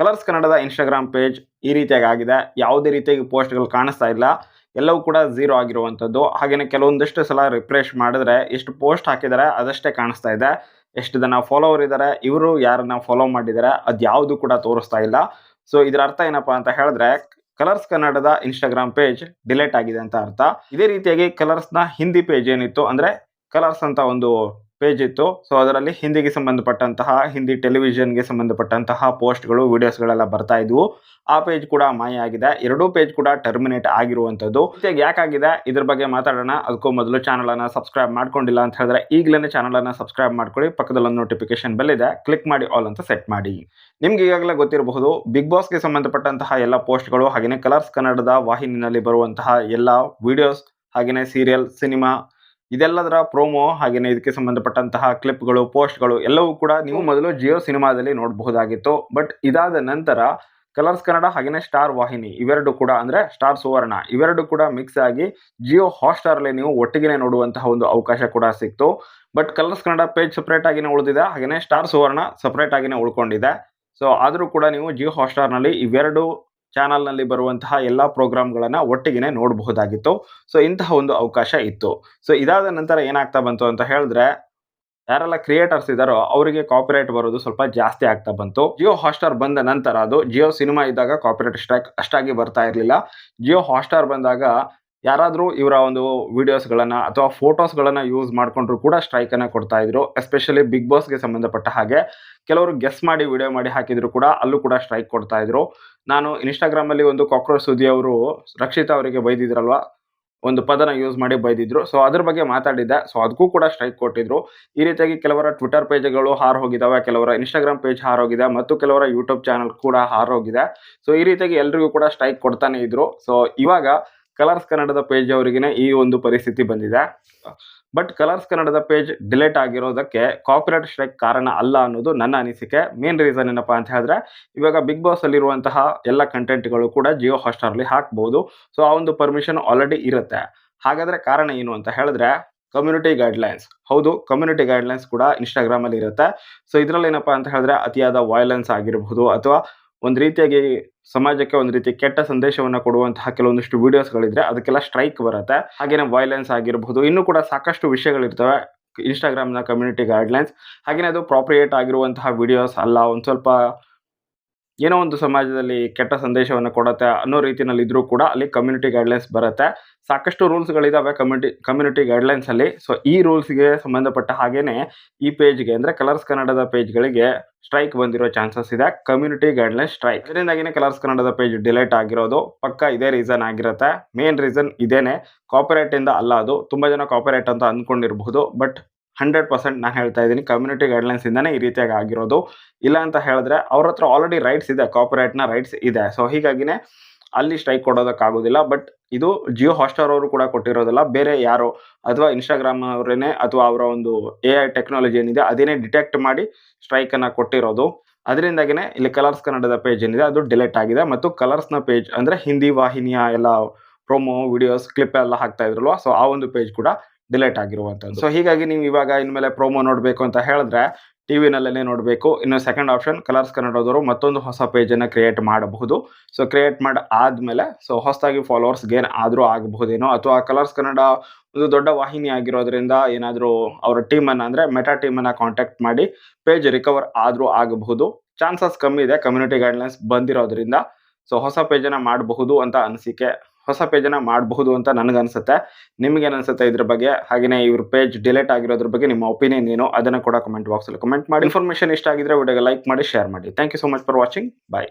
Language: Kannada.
ಕಲರ್ಸ್ ಕನ್ನಡದ ಇನ್ಸ್ಟಾಗ್ರಾಮ್ ಪೇಜ್ ಈ ರೀತಿಯಾಗಿ ಆಗಿದೆ ಯಾವುದೇ ರೀತಿಯಾಗಿ ಪೋಸ್ಟ್ಗಳು ಕಾಣಿಸ್ತಾ ಇಲ್ಲ. ಎಲ್ಲವೂ ಕೂಡ ಝೀರೋ ಆಗಿರುವಂಥದ್ದು. ಹಾಗೆಯೇ ಕೆಲವೊಂದಿಷ್ಟು ಸಲ ರಿಫ್ರೆಶ್ ಮಾಡಿದ್ರೆ ಎಷ್ಟು ಪೋಸ್ಟ್ ಹಾಕಿದ್ದಾರೆ ಅದಷ್ಟೇ ಕಾಣಿಸ್ತಾ ಇದೆ. ಎಷ್ಟು ಜನ ಫಾಲೋವರ್ ಇದ್ದಾರೆ ಇವರು ಯಾರನ್ನ ಫಾಲೋ ಮಾಡಿದ್ದಾರೆ ಅದು ಯಾವುದು ಕೂಡ ತೋರಿಸ್ತಾ ಇಲ್ಲ. ಸೊ ಇದರ ಅರ್ಥ ಏನಪ್ಪಾ ಅಂತ ಹೇಳಿದ್ರೆ, ಕಲರ್ಸ್ ಕನ್ನಡದ ಇನ್ಸ್ಟಾಗ್ರಾಮ್ ಪೇಜ್ ಡಿಲೀಟ್ ಆಗಿದೆ ಅಂತ ಅರ್ಥ. ಇದೇ ರೀತಿಯಾಗಿ ಕಲರ್ಸ್ನ ಹಿಂದಿ ಪೇಜ್ ಏನಿತ್ತು ಅಂದರೆ, ಕಲರ್ಸ್ ಅಂತ ಒಂದು ಪೇಜ್ ಇತ್ತು. ಸೊ ಅದರಲ್ಲಿ ಹಿಂದಿಗೆ ಸಂಬಂಧಪಟ್ಟಂತಹ, ಹಿಂದಿ ಟೆಲಿವಿಷನ್ಗೆ ಸಂಬಂಧಪಟ್ಟಂತಹ ಪೋಸ್ಟ್ಗಳು, ವಿಡಿಯೋಸ್ಗಳೆಲ್ಲ ಬರ್ತಾ ಇದ್ವು. ಆ ಪೇಜ್ ಕೂಡ ಮಾಯ ಆಗಿದೆ. ಎರಡೂ ಪೇಜ್ ಕೂಡ ಟರ್ಮಿನೇಟ್ ಆಗಿರುವಂಥದ್ದು. ಜೊತೆಗೆ ಯಾಕಾಗಿದೆ ಇದ್ರ ಬಗ್ಗೆ ಮಾತಾಡೋಣ. ಅದಕ್ಕೂ ಮೊದಲು ಚಾನಲನ್ನು ಸಬ್ಸ್ಕ್ರೈಬ್ ಮಾಡ್ಕೊಂಡಿಲ್ಲ ಅಂತ ಹೇಳಿದ್ರೆ ಈಗಲೇ ಚಾನಲನ್ನು ಸಬ್ಸ್ಕ್ರೈಬ್ ಮಾಡ್ಕೊಳ್ಳಿ. ಪಕ್ಕದಲ್ಲಿ ಒಂದು ನೋಟಿಫಿಕೇಶನ್ ಬೆಲ್ ಇದೆ. ಕ್ಲಿಕ್ ಮಾಡಿ ಆಲ್ ಅಂತ ಸೆಟ್ ಮಾಡಿ. ನಿಮ್ಗೆ ಈಗಾಗಲೇ ಗೊತ್ತಿರಬಹುದು ಬಿಗ್ ಬಾಸ್ಗೆ ಸಂಬಂಧಪಟ್ಟಂತಹ ಎಲ್ಲ ಪೋಸ್ಟ್ಗಳು ಹಾಗೆಯೇ ಕಲರ್ಸ್ ಕನ್ನಡದ ವಾಹಿನಿನಲ್ಲಿ ಬರುವಂತಹ ಎಲ್ಲ ವಿಡಿಯೋಸ್ ಹಾಗೆಯೇ ಸೀರಿಯಲ್ ಸಿನಿಮಾ ಇದೆಲ್ಲದರ ಪ್ರೋಮೋ ಹಾಗೆಯೇ ಇದಕ್ಕೆ ಸಂಬಂಧಪಟ್ಟಂತಹ ಕ್ಲಿಪ್ಗಳು ಪೋಸ್ಟ್ಗಳು ಎಲ್ಲವೂ ಕೂಡ ನೀವು ಮೊದಲು ಜಿಯೋ ಸಿನಿಮಾದಲ್ಲಿ ನೋಡಬಹುದಾಗಿತ್ತು. ಬಟ್ ಇದಾದ ನಂತರ ಕಲರ್ಸ್ ಕನ್ನಡ ಹಾಗೆಯೇ ಸ್ಟಾರ್ ವಾಹಿನಿ ಇವೆರಡು ಕೂಡ ಅಂದ್ರೆ ಸ್ಟಾರ್ ಸುವರ್ಣ ಇವೆರಡು ಕೂಡ ಮಿಕ್ಸ್ ಆಗಿ ಜಿಯೋ ಹಾಟ್ಸ್ಟಾರ್ ಅಲ್ಲಿ ನೀವು ಒಟ್ಟಿಗೆ ನೋಡುವಂತಹ ಒಂದು ಅವಕಾಶ ಕೂಡ ಸಿಕ್ತು. But Colors Kannada page separate ಆಗಿನೇ ಉಳಿದಿದೆ ಹಾಗೆಯೇ ಸ್ಟಾರ್ ಸುವರ್ಣ ಸಪರೇಟ್ ಆಗಿನೇ ಉಳ್ಕೊಂಡಿದೆ. ಸೊ ಆದರೂ ಕೂಡ ನೀವು ಜಿಯೋ ಹಾಟ್ಸ್ಟಾರ್ನಲ್ಲಿ ಇವೆರಡು ಚಾನಲ್ನಲ್ಲಿ ಬರುವಂತಹ ಎಲ್ಲಾ ಪ್ರೋಗ್ರಾಮ್ಗಳನ್ನು ಒಟ್ಟಿಗೆ ನೋಡಬಹುದಾಗಿತ್ತು. ಸೊ ಇಂತಹ ಒಂದು ಅವಕಾಶ ಇತ್ತು. ಸೊ ಇದಾದ ನಂತರ ಏನಾಗ್ತಾ ಬಂತು ಅಂತ ಹೇಳಿದ್ರೆ, ಯಾರೆಲ್ಲ ಕ್ರಿಯೇಟರ್ಸ್ ಇದ್ದಾರೋ ಅವರಿಗೆ ಕಾಪಿರೈಟ್ ಬರೋದು ಸ್ವಲ್ಪ ಜಾಸ್ತಿ ಆಗ್ತಾ ಬಂತು. ಜಿಯೋ ಹಾಟ್ಸ್ಟಾರ್ ಬಂದ ನಂತರ ಅದು ಜಿಯೋ ಸಿನಿಮಾ ಇದ್ದಾಗ ಕಾಪಿರೈಟ್ ಸ್ಟ್ರೈಕ್ ಅಷ್ಟಾಗಿ ಬರ್ತಾ ಇರಲಿಲ್ಲ. ಜಿಯೋ ಹಾಟ್ಸ್ಟಾರ್ ಬಂದಾಗ ಯಾರಾದರೂ ಇವರ ಒಂದು ವಿಡಿಯೋಸ್ಗಳನ್ನ ಅಥವಾ ಫೋಟೋಸ್ಗಳನ್ನು ಯೂಸ್ ಮಾಡ್ಕೊಂಡ್ರು ಕೂಡ ಸ್ಟ್ರೈಕನ್ನು ಕೊಡ್ತಾ ಇದ್ರು. ಎಸ್ಪೆಷಲಿ ಬಿಗ್ ಬಾಸ್ಗೆ ಸಂಬಂಧಪಟ್ಟ ಹಾಗೆ ಕೆಲವರು ಗೆಸ್ ಮಾಡಿ ವಿಡಿಯೋ ಮಾಡಿ ಹಾಕಿದ್ರು ಕೂಡ ಅಲ್ಲೂ ಕೂಡ ಸ್ಟ್ರೈಕ್ ಕೊಡ್ತಾ ಇದ್ರು. ನಾನು ಇನ್ಸ್ಟಾಗ್ರಾಮಲ್ಲಿ ಒಂದು ಕಾಕ್ರೋಚ್ ಸುದ್ದಿ ಅವರು ರಕ್ಷಿತಾ ಅವರಿಗೆ ಬೈದಿದ್ರಲ್ವಾ? ಒಂದು ಪದನ ಯೂಸ್ ಮಾಡಿ ಬೈದಿದ್ರು. ಸೊ ಅದ್ರ ಬಗ್ಗೆ ಮಾತಾಡಿದ್ದೆ. ಸೊ ಅದಕ್ಕೂ ಕೂಡ ಸ್ಟ್ರೈಕ್ ಕೊಟ್ಟಿದ್ರು. ಈ ರೀತಿಯಾಗಿ ಕೆಲವರ ಟ್ವಿಟರ್ ಪೇಜ್ಗಳು ಹಾರು ಹೋಗಿದಾವೆ, ಕೆಲವರ ಇನ್ಸ್ಟಾಗ್ರಾಮ್ ಪೇಜ್ ಹಾರು ಹೋಗಿದೆ, ಮತ್ತು ಕೆಲವರ ಯೂಟ್ಯೂಬ್ ಚಾನಲ್ ಕೂಡ ಹಾರು ಹೋಗಿದೆ. ಸೊ ಈ ರೀತಿಯಾಗಿ ಎಲ್ರಿಗೂ ಕೂಡ ಸ್ಟ್ರೈಕ್ ಕೊಡ್ತಾನೆ ಇದ್ರು. ಸೊ ಇವಾಗ ಕಲರ್ಸ್ ಕನ್ನಡದ ಪೇಜ್ ಅವರಿಗೇನೆ ಈ ಒಂದು ಪರಿಸ್ಥಿತಿ ಬಂದಿದೆ. ಬಟ್ ಕಲರ್ಸ್ ಕನ್ನಡದ ಪೇಜ್ ಡಿಲೇಟ್ ಆಗಿರೋದಕ್ಕೆ ಕಾಪಿರೈಟ್ ಸ್ಟ್ರೈಕ್ ಕಾರಣ ಅಲ್ಲ ಅನ್ನೋದು ನನ್ನ ಅನಿಸಿಕೆ. ಮೇನ್ ರೀಸನ್ ಏನಪ್ಪ ಅಂತ ಹೇಳಿದ್ರೆ, ಇವಾಗ ಬಿಗ್ ಬಾಸ್ ಅಲ್ಲಿರುವಂತಹ ಎಲ್ಲ ಕಂಟೆಂಟ್ಗಳು ಕೂಡ ಜಿಯೋ ಹಾಸ್ಟಾರ್ ಅಲ್ಲಿ ಹಾಕ್ಬಹುದು ಸೊ ಆ ಒಂದು ಪರ್ಮಿಷನ್ ಆಲ್ರೆಡಿ ಇರುತ್ತೆ. ಹಾಗಾದ್ರೆ ಕಾರಣ ಏನು ಅಂತ ಹೇಳಿದ್ರೆ ಕಮ್ಯುನಿಟಿ ಗೈಡ್ಲೈನ್ಸ್ ಹೌದು ಕಮ್ಯುನಿಟಿ ಗೈಡ್ಲೈನ್ಸ್ ಕೂಡ ಇನ್ಸ್ಟಾಗ್ರಾಮ್ ಅಲ್ಲಿ ಇರುತ್ತೆ. ಸೊ ಇದ್ರಲ್ಲಿ ಏನಪ್ಪಾ ಅಂತ ಹೇಳಿದ್ರೆ, ಅತಿಯಾದ ವೈಲೆನ್ಸ್ ಆಗಿರಬಹುದು ಅಥವಾ ಒಂದು ರೀತಿಯಾಗಿ ಸಮಾಜಕ್ಕೆ ಒಂದು ರೀತಿ ಕೆಟ್ಟ ಸಂದೇಶವನ್ನು ಕೊಡುವಂತಹ ಕೆಲವೊಂದಿಷ್ಟು ವಿಡಿಯೋಸ್ಗಳಿದ್ರೆ ಅದಕ್ಕೆಲ್ಲ ಸ್ಟ್ರೈಕ್ ಬರುತ್ತೆ. ಹಾಗೇನೆ ವೈಲೆನ್ಸ್ ಆಗಿರಬಹುದು ಇನ್ನೂ ಕೂಡ ಸಾಕಷ್ಟು ವಿಷಯಗಳಿರ್ತವೆ. ಇನ್ಸ್ಟಾಗ್ರಾಮ್ನ ಕಮ್ಯುನಿಟಿ ಗೈಡ್ಲೈನ್ಸ್ ಹಾಗೇನೆ ಅದು ಪ್ರಾಪ್ರಿಯೇಟ್ ಆಗಿರುವಂತಹ ವಿಡಿಯೋಸ್ ಅಲ್ಲ, ಒಂದು ಸ್ವಲ್ಪ ಏನೋ ಒಂದು ಸಮಾಜದಲ್ಲಿ ಕೆಟ್ಟ ಸಂದೇಶವನ್ನು ಕೊಡುತ್ತೆ ಅನ್ನೋ ರೀತಿಯಲ್ಲಿ ಇದ್ರೂ ಕೂಡ ಅಲ್ಲಿ ಕಮ್ಯುನಿಟಿ ಗೈಡ್ಲೈನ್ಸ್ ಬರುತ್ತೆ. ಸಾಕಷ್ಟು ರೂಲ್ಸ್ಗಳಿದ್ದಾವೆ ಕಮ್ಯುನಿಟಿ ಕಮ್ಯುನಿಟಿ ಗೈಡ್ಲೈನ್ಸ್ ಅಲ್ಲಿ. ಸೊ ಈ ರೂಲ್ಸ್ಗೆ ಸಂಬಂಧಪಟ್ಟ ಹಾಗೇನೆ ಈ ಪೇಜ್ಗೆ ಅಂದ್ರೆ ಕಲರ್ಸ್ ಕನ್ನಡದ ಪೇಜ್ಗಳಿಗೆ ಸ್ಟ್ರೈಕ್ ಬಂದಿರೋ ಚಾನ್ಸಸ್ ಇದೆ. ಕಮ್ಯುನಿಟಿ ಗೈಡ್ಲೈನ್ ಸ್ಟ್ರೈಕ್ ಇದರಿಂದಾಗಿನೇ ಕಲರ್ಸ್ ಕನ್ನಡದ ಪೇಜ್ ಡಿಲೀಟ್ ಆಗಿರೋದು. ಪಕ್ಕ ಇದೇ ರೀಸನ್ ಆಗಿರುತ್ತೆ. ಮೇನ್ ರೀಸನ್ ಇದೇನೆ. ಕಾಪಿರೈಟ್ ಇಂದ ಅಲ್ಲ ಅದು. ತುಂಬಾ ಜನ ಕಾಪರೇಟ್ ಅಂತ ಅಂದ್ಕೊಂಡಿರಬಹುದು. ಬಟ್ ಹಂಡ್ರೆಡ್ ಪರ್ಸೆಂಟ್ ನಾನು ಹೇಳ್ತಾ ಇದ್ದೀನಿ. ಕಮ್ಯುನಿಟಿ ಗೈಡ್ಲೈನ್ಸ್ ಇಂದಾನೆ ಈ ರೀತಿಯಾಗಿ ಆಗಿರೋದು. ಇಲ್ಲ ಅಂತ ಹೇಳಿದ್ರೆ ಅವ್ರ ಹತ್ರ ಆಲ್ರೆಡಿ ರೈಟ್ಸ್ ಇದೆ ಕಾಪರೇಟ್ನ ರೈಟ್ಸ್ ಇದೆ. ಸೊ ಹೀಗಾಗಿನೇ ಅಲ್ಲಿ ಸ್ಟ್ರೈಕ್ ಕೊಡೋದಕ್ಕಾಗೋದಿಲ್ಲ. ಬಟ್ ಇದು ಜಿಯೋ ಹಾಸ್ಟಾರ್ ಅವರು ಕೂಡ ಕೊಟ್ಟಿರೋದಿಲ್ಲ. ಬೇರೆ ಯಾರೋ ಅಥವಾ ಇನ್ಸ್ಟಾಗ್ರಾಮ್ ಅವರೇನೆ ಅಥವಾ ಅವರ ಒಂದು ಎ ಐ ಟೆಕ್ನಾಲಜಿ ಏನಿದೆ ಅದೇನೇ ಡಿಟೆಕ್ಟ್ ಮಾಡಿ ಸ್ಟ್ರೈಕ್ ಅನ್ನ ಕೊಟ್ಟಿರೋದು. ಅದರಿಂದಾಗಿನೇ ಇಲ್ಲಿ ಕಲರ್ಸ್ ಕನ್ನಡದ ಪೇಜ್ ಏನಿದೆ ಅದು ಡಿಲೀಟ್ ಆಗಿದೆ. ಮತ್ತು ಕಲರ್ಸ್ನ ಪೇಜ್ ಅಂದ್ರೆ ಹಿಂದಿ ವಾಹಿನಿಯ ಎಲ್ಲ ಪ್ರೊಮೋ ವಿಡಿಯೋಸ್ ಕ್ಲಿಪ್ ಎಲ್ಲ ಹಾಕ್ತಾ ಇದ್ರಲ್ವಾ? ಸೊ ಆ ಒಂದು ಪೇಜ್ ಕೂಡ ಡಿಲೀಟ್ ಆಗಿರುವಂತದ್ದು ಸೊ ಹೀಗಾಗಿ ನೀವು ಇವಾಗ ಇನ್ಮೇಲೆ ಪ್ರೋಮೋ ನೋಡಬೇಕು ಅಂತ ಹೇಳಿದ್ರೆ ಟಿವಿನಲ್ಲೇ ನೋಡಬೇಕು. ಇನ್ನು ಸೆಕೆಂಡ್ ಆಪ್ಷನ್ ಕಲರ್ಸ್ ಕನ್ನಡದವರು ಮತ್ತೊಂದು ಹೊಸ ಪೇಜನ್ನು ಕ್ರಿಯೇಟ್ ಮಾಡಬಹುದು. ಸೊ ಕ್ರಿಯೇಟ್ ಮಾಡಿ ಆದ್ಮೇಲೆ ಸೊ ಹೊಸದಾಗಿ ಫಾಲೋವರ್ಸ್ ಗೇನ್ ಆದರೂ ಆಗಬಹುದೇನೋ? ಅಥವಾ ಕಲರ್ಸ್ ಕನ್ನಡ ಒಂದು ದೊಡ್ಡ ವಾಹಿನಿ ಆಗಿರೋದ್ರಿಂದ ಏನಾದರೂ ಅವರ ಟೀಮನ್ನು ಅಂದರೆ ಮೆಟಾ ಟೀಮನ್ನು ಕಾಂಟ್ಯಾಕ್ಟ್ ಮಾಡಿ ಪೇಜ್ ರಿಕವರ್ ಆದರೂ ಆಗಬಹುದು. ಚಾನ್ಸಸ್ ಕಮ್ಮಿ ಇದೆ ಕಮ್ಯುನಿಟಿ ಗೈಡ್ಲೈನ್ಸ್ ಬಂದಿರೋದ್ರಿಂದ. ಸೊ ಹೊಸ ಪೇಜನ್ನು ಮಾಡಬಹುದು ಅಂತ ಅನಿಸಿಕೆ ಹೊಸ ಪೇಜನ್ನ ಮಾಡಬಹುದು ಅಂತ ನನಗನ್ಸುತ್ತೆ. ನಿಮ್ಗೆ ಅನ್ಸುತ್ತೆ ಇದ್ರ ಬಗ್ಗೆ? ಹಾಗೆಯೇ ಇವ್ರ ಪೇಜ್ ಡಿಲೇಟ್ ಆಗಿರೋದ್ರ ಬಗ್ಗೆ ನಿಮ್ಮ ಒಪಿನಿಯನ್ ಏನು ಅದನ್ನು ಕೂಡ ಕಮೆಂಟ್ ಬಾಕ್ಸಲ್ಲಿ ಕಮೆಂಟ್ ಮಾಡಿ. ಇನ್ಫಾರ್ಮೇಷನ್ ಇಷ್ಟ ಆಗಿದ್ರೆ ವಿಡಿಯೋಗೆ ಲೈಕ್ ಮಾಡಿ ಶೇರ್ ಮಾಡಿ. Thank you so much for watching bye